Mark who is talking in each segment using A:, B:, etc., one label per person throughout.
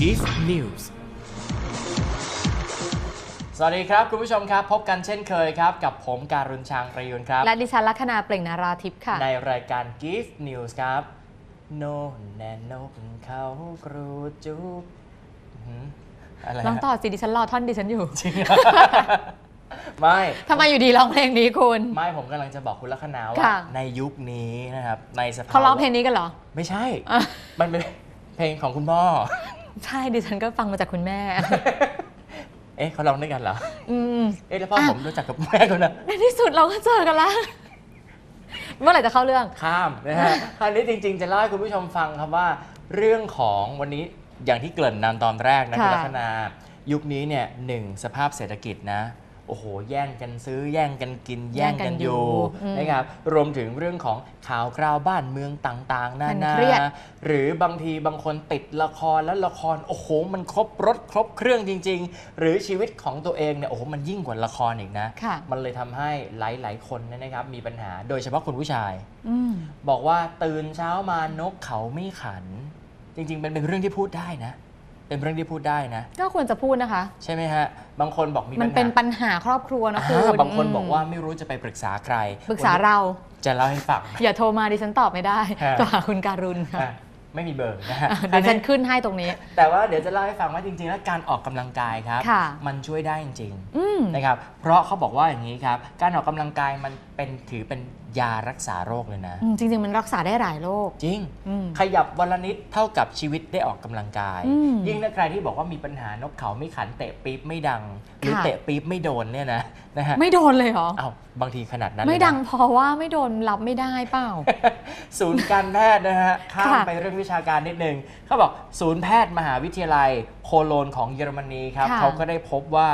A: Gift News สวัสดีครับ คุณผู้ชมครับ พบกันเช่นเคยครับ กับผมการุณชางประยุนครับ
B: และดิฉันลัคนาเปล่งนาราทิพย์ค่ะ
A: ในรายการ Gift News ครับโนแนนนกเขากรูจุบอื้อหืออะไร
B: ลอง
A: ฮะ
B: ต่อสิดิฉันรอท่อนดิฉันอยู่
A: จริงเหรอไม่
B: ทำไมอยู่ดีร้องเพลงนี้คุณ
A: ไม่ผมกำลังจะบอกคุณลัคนาว่า
B: ค่ะ
A: ในยุคนี้นะครับในสภาพ
B: เขาร้องเพลงนี้กันเหรอ
A: ไม่ใช่
B: อะ
A: มันเป็นเพลงของคุณพ่อ
B: ใช่ดิฉันก็ฟังมาจากคุณแม่
A: เอ๊ะเขาร้องด้วยกันเหรอ
B: อืม
A: เอ๊ะแล้วพ่อ
B: อะ
A: ผมรู้จักกับแม่เขานะ
B: ในที่สุดเราก็เจอกันแล้ว เมื่อไหร่จะเข้าเรื่อง
A: ข้ามนะฮะคราวนี้จริง ๆ จะเล่าให้คุณผู้ชมฟังครับว่า เรื่องของวันนี้อย่างที่เกริ่นนำตอนแรกนะ
B: ค่ะ
A: คุณลัคนายุคนี้เนี่ยหนึ่งสภาพเศรษฐกิจนะ โอ้โห แย่งกันซื้อ แย่งกันกิน แย่งกันอยู่
B: อืม
A: นะครับรวมถึงเรื่องของข่าวคราวบ้านเมืองต่างๆนา
B: มัน
A: นา
B: เครียด
A: หรือบางทีบางคนติดละครแล้วละครโอ้โห มันครบรถครบเครื่องจริง ๆ หรือชีวิตของตัวเองเนี่ยโอ้โหมันยิ่งกว่าละครอีกนะ
B: ค่ะ
A: มันเลยทำให้หลายๆคนเนยนะครับมีปัญหาโดยเฉพาะคุณผู้ชาย
B: อืม
A: บอกว่าตื่นเช้ามานกเขาไม่ขัน จริง ๆ เป็นเป็นเรื่องที่พูดได้นะ เป็นเรื่องที่พูดได้นะ
B: ก็ควรจะพูดนะคะ
A: ใช่ไหมฮะ บางคนบอกมี
B: มั
A: ปั
B: น
A: ญ
B: เป็น
A: หา
B: ปัญหาครอบครัวนะคุณ
A: อ่าบางคน
B: ม
A: บอกว่าไม่รู้จะไปปรึกษาใคร
B: ปรึกษา
A: วันนี้
B: เรา
A: จะเล่าให้ฟัง
B: อย่าโทรมาดิฉันตอบไม่ได้
A: ฮะ
B: โทรหาคุณการุณค่ะ
A: อะไม่มีเบอร์นะฮะ
B: อะเดี๋ยวฉันขึ้นให้ตรงนี้
A: แต่ว่าเดี๋ยวจะเล่าให้ฟังว่าจริง ๆ แล้วการออกกำลังกายครับ
B: ค่ะ
A: มันช่วยได้จริง
B: อืม
A: ๆนะครับ เพราะเขาบอกว่าอย่างนี้ครับ การออกกำลังกายมัน เป็นถือเป็นยารักษาโรคเลยนะ
B: อืมจริง ๆ มันรักษาได้หลายโรค
A: จริง
B: อืม
A: ขยับวันละนิดเท่ากับชีวิตได้ออกกำลังกาย
B: อืม
A: ยิ่งถ้าใครที่บอกว่ามีปัญหานกเขาไม่ขันเตะปี๊บไม่ดัง หรือ
B: ค่ะ
A: เตะปี๊บไม่โดนเนี่ยนะนะฮะ
B: ไม่โดนเลยเหรอ
A: อ้าวบางทีขนาดนั้น
B: ไม่
A: เลยนะ
B: ดังพอว่าไม่โดนรับไม่ได้เปล่า
A: ศูนย์การแพทย์นะฮะ ข้าม
B: ค่ะ
A: ไปเรื่องวิชาการนิดนึงเขาบอกศูนย์แพทย์มหาวิทยาลัยโคโลนของเยอรมนีครับ
B: ค่ะ
A: เขาก็ได้พบว่า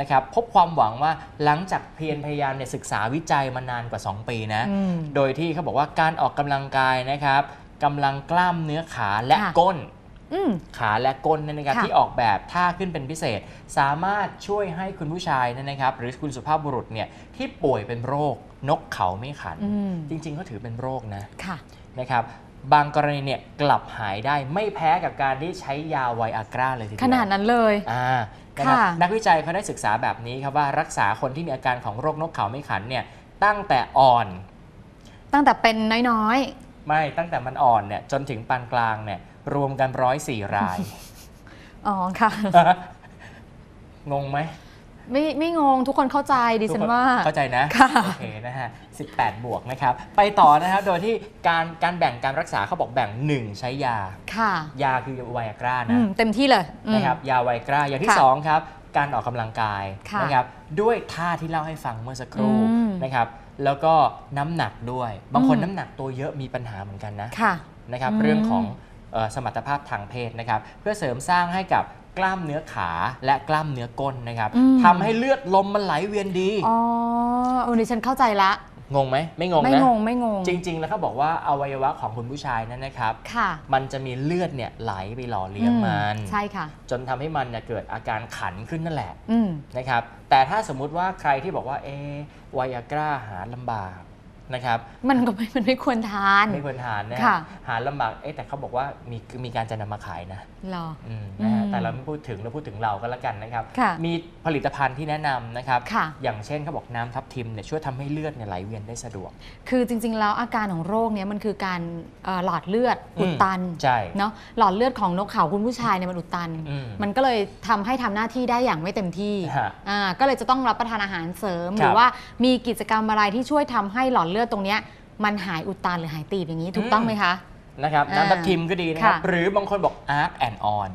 A: นะครับพบความหวังว่าหลังจากเพียรพยายามเนี่ยศึกษาวิจัยมานานกว่า 2 ปีนะ
B: อืม
A: โดยที่เขาบอกว่าการออกกำลังกายนะครับกำลังกล้ามเนื้อขาและ
B: ค่ะ
A: ก้น
B: อืม
A: ขาและก้นเนยนะครับ
B: ค่ะ
A: ที่ออกแบบท่าขึ้นเป็นพิเศษ สามารถช่วยให้คุณผู้ชายเนยนะครับ หรือคุณสุภาพบุรุษเนี่ยที่ป่วยเป็นโรคนกเขาไม่ขัน
B: อืม
A: จริงๆก็ถือเป็นโรคนะ
B: ค่ะ
A: นะครับ บางกรณีเนี่ยกลับหายได้ไม่แพ้กับการที่ใช้ยาไวอากราเลยทีเดียว
B: ขนาดนั้นเลย
A: อ่า นะครับ
B: ค่ะ
A: นักวิจัยเขาได้ศึกษาแบบนี้ครับว่ารักษาคนที่มีอาการของโรคนกเขาไม่ขันเนี่ยตั้งแต่อ่อน
B: ตั้งแต่เป็นน้อย
A: ไม่ตั้งแต่มันอ่อนเนี่ยจนถึงปานกลางเนี่ยรวมกันร้อยสี่ราย
B: ๆอ๋อค่ะ
A: งงไหม
B: ไม่ไม่งงทุกคนเข้าใจดิฉันว่า
A: เข้าใจนะ
B: ค่ะ
A: โอเคนะฮะ18 บวกนะครับ ไปต่อนะครับ โดยที่การการแบ่งการรักษาเขาบอกแบ่ง 1 ใช้ยา
B: ค่ะ
A: ยาคือไวอากรา
B: อื
A: นะ
B: มเต็มที่เลยอืม
A: นะครับยาไวอากราอย่างที่
B: ค่ะ
A: 2ครับ การออกกำลังกาย
B: ค่ะ
A: นะครับด้วยท่าที่เล่าให้ฟังเมื่อสักครู่
B: อืม
A: นะครับ แล้วก็น้ำหนักด้วย บางคน
B: อืม
A: น้ำหนักตัวเยอะมีปัญหาเหมือนกันนะ
B: ค่ะ
A: นะครับ
B: อืม
A: เรื่องของเอ่อสมรรถภาพทางเพศนะครับ เพื่อเสริมสร้างให้กับ กล้ามเนื้อขาและกล้ามเนื้อก้นนะครับ
B: อืม
A: ทำให้เลือดลมมันไหลเวียนดี
B: อ๋อเออดิฉันเข้าใจละ
A: งงไหมไม่งง
B: ไม่
A: นะ
B: งงไม่งง
A: จริง ๆ แล้วเขาบอกว่าอวัยวะของคุณผู้ชายนั้นนะครับ
B: ค่ะ
A: มันจะมีเลือดเนี่ยไหลไปหล่อเลี้ยงมัน
B: อืใช่ค่ะ
A: จนทำให้มันเนี่ยเกิดอาการขันขึ้นนั่นแหละ
B: อืม
A: นะครับ แต่ถ้าสมมุติว่าใครที่บอกว่าเอะไวอากราหาลำบาก นะครับ
B: มันก็ไม่มันไม่ควรทาน
A: ไม่ควรทานนะ
B: ค่ะ
A: หาลำบากเอ๊ะแต่เขาบอกว่ามีมีการจะนำมาขายนะ
B: เหรอ
A: อืมนะฮะ
B: อืม
A: แต่เราไม่พูดถึงเราพูดถึงเราก็แล้วกันนะครับ
B: ค่ะ
A: มีผลิตภัณฑ์ที่แนะนำนะครับ
B: ค่ะ
A: อย่างเช่นเขาบอกน้ำทับทิมเนี่ยช่วยทำให้เลือดเนี่ยไหลเวียนได้สะดวก
B: คือจริง ๆ แล้วอาการของโรคเนี้ยมันคือการเอ่อหลอดเลือดอุดตัน
A: ใช่
B: เนาะหลอดเลือดของนกเขาคุณผู้ชายเนี่ยมันอุดตัน
A: อืม
B: มันก็เลยทำให้ทำหน้าที่ได้อย่างไม่เต็มที่
A: ฮะ
B: อ่าก็เลยจะต้องรับประทานอาหารเสริม
A: ครับ
B: หรือว่ามีกิจกรรมอะไรที่ช่วยทำให้หลอดเลือดตรงเนี้ยมันหายอุดตันหรือหายตีบอย่างนี้ถูกต้องไหมคะ
A: นะครับ
B: อ่า
A: น้ำทับทิมก็ดีนะครับ
B: ค่ะ
A: หรือบางคนบอก Arc and On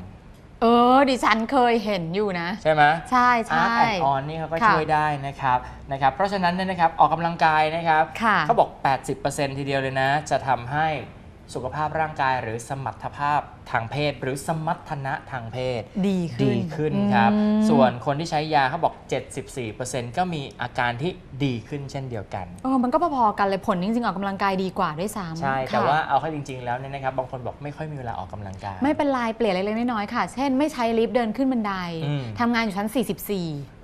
B: เออดิฉันเคยเห็นอยู่นะ
A: ใช่ไหม
B: ใช่ใช่
A: Arc and On นี่เขาก็
B: ค่ะ
A: ช่วยได้นะครับนะครับ เพราะฉะนั้นเนี่ยนะครับออกกำลังกายนะครับ
B: ค่ะ
A: เขาบอก 80%ทีเดียวเลยนะ จะทำให้ สุขภาพร่างกายหรือสมรรถภาพทางเพศ หรือสมรรถนะทางเพศ
B: ดีขึ้น
A: ดีขึ้นครับ
B: อืม
A: ส่วนคนที่ใช้ยาเขาบอก 74%ก็มีอาการที่ดีขึ้นเช่นเดียวกัน
B: เออมันก็พอๆกันเลยผลจริงๆ ออกกำลังกายดีกว่าด้วยซ้ำ
A: ใช่ แต่
B: ค่ะ
A: ว่าเอาเข้าจริง ๆ แล้วเนี่ยนะครับบางคนบอกไม่ค่อยมีเวลาออกกำลังกาย
B: ไม่เป็นไรเปลี่ยนเล็กๆน้อยๆค่ะ เช่น ไม่ใช้ลิฟต์เดินขึ้นบันได
A: อืม
B: ทำงานอยู่ชั้น 44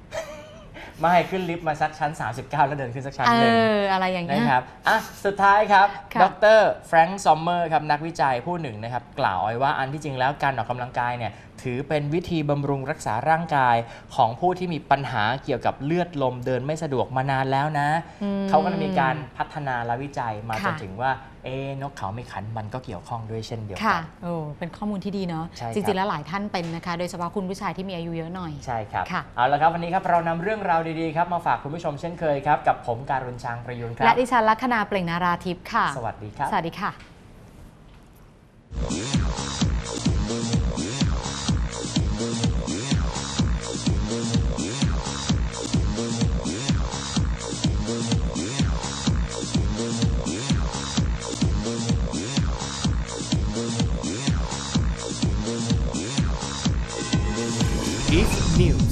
A: ไม่ขึ้นลิฟต์มาสักชั้น 39 แล้วเดินขึ้นสักชั้น
B: เอ
A: หนึ่ง
B: ออะไรอย่างเงี้
A: นะ
B: ย
A: ครับอะสุดท้ายครับ
B: ค่ะ
A: ดรแฟรงค์ซอมเมอร์ครับนักวิจัยผู้หนึ่งนะครับกล่าวไว้ว่าอันที่จริงแล้วการออกกำลังกายเนี่ยถือเป็นวิธีบำรุงรักษาร่างกายของผู้ที่มีปัญหาเกี่ยวกับเลือดลมเดินไม่สะดวกมานานแล้วนะ
B: อืม
A: เขาก็เลยมีการพัฒนาและวิจัยมาจ
B: ค่ะ
A: นถึงว่าเอ๊ะนกเขาไม่ขันมันก็เกี่ยวข้องด้วยเช่นเดียวกั
B: ค่ะ
A: น
B: โอ้เป็นข้อมูลที่ดีเนาะ
A: ใช่ครับ
B: จริงๆแล้วหลายท่านเป็นนะคะ โดยเฉพาะคุณผู้ชายที่มีอายุเยอะหน่อย
A: ใช่ครับ
B: ค่ะ
A: เอาละครับวันนี้ครับเรานำเรื่องราวดีๆครับมาฝากคุณผู้ชมเช่นเคยครับกับผมการุณชางประยุนครั
B: และ
A: บ
B: ดิฉันลัคนาเปล่งนาราทิพย์ค่ะ
A: สวัสดีครับ
B: สวัสดีค่ะ Chief News.